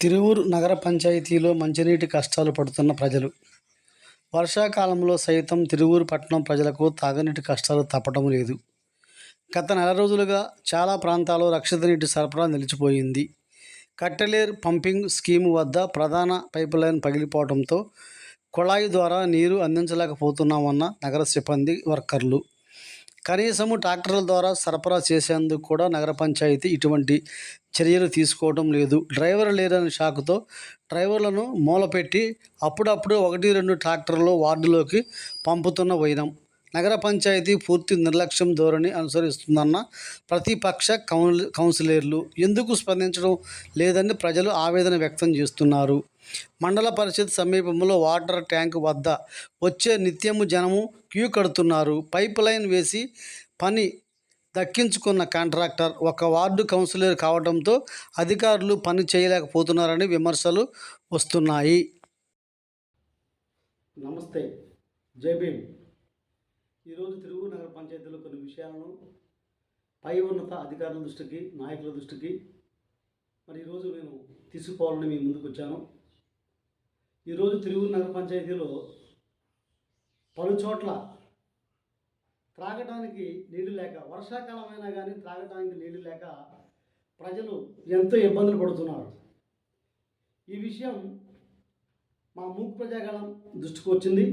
తిరువూరు నగర పంచాయతీలో మంచినీటి కష్టాలు పడుతున్న ప్రజలు. వర్షాకాలంలో సైతం తిరువూరు పట్టణం ప్రజలకు తాగునీటి కష్టాలు తప్పటం లేదు. గత నెల రోజులుగా చాలా ప్రాంతాల్లో రక్షిత నీటి సరఫరా నిలిచిపోయింది. కట్టెలేరు పంపింగ్ స్కీము వద్ద ప్రధాన పైపు లైన్ పగిలిపోవడంతో కుళాయి ద్వారా నీరు అందించలేకపోతున్నామన్న నగర సిబ్బంది వర్కర్లు. కనీసము ట్రాక్టర్ల ద్వారా సరఫరా చేసేందుకు కూడా నగర పంచాయతీ ఇటువంటి చర్యలు తీసుకోవడం లేదు. డ్రైవర్ లేరని షాకుతో డ్రైవర్లను మూలపెట్టి అప్పుడప్పుడు ఒకటి రెండు ట్రాక్టర్లు వార్డులోకి పంపుతున్న వైనం. నగర పంచాయతీ పూర్తి నిర్లక్ష్యం ధోరణి అనుసరిస్తుందన్న ప్రతిపక్ష కౌన్ కౌన్సిలర్లు ఎందుకు స్పందించడం లేదని ప్రజలు ఆవేదన వ్యక్తం చేస్తున్నారు. మండల పరిషత్ సమీపంలో వాటర్ ట్యాంక్ వద్ద వచ్చే నిత్యము జనము క్యూ కడుతున్నారు. పైప్ లైన్ వేసి పని దక్కించుకున్న కాంట్రాక్టర్ ఒక వార్డు కౌన్సిలర్ కావడంతో అధికారులు పని చేయలేకపోతున్నారని విమర్శలు వస్తున్నాయి. నమస్తే. జై భీమ్. ఈరోజు తిరుగు నగర పంచాయతీలో కొన్ని విషయాలను పై ఉన్నత అధికారుల దృష్టికి నాయకుల దృష్టికి మరి ఈరోజు నేను తీసుకుపోవాలని మీ ముందుకు వచ్చాను. ఈరోజు తిరుగు నగర పంచాయతీలో పలు చోట్ల త్రాగటానికి నీళ్ళు లేక వర్షాకాలమైనా కానీ త్రాగటానికి నీళ్ళు లేక ప్రజలు ఎంతో ఇబ్బందులు పడుతున్నారు. ఈ విషయం మా మూక్ ప్రజాగళం దృష్టికి వచ్చింది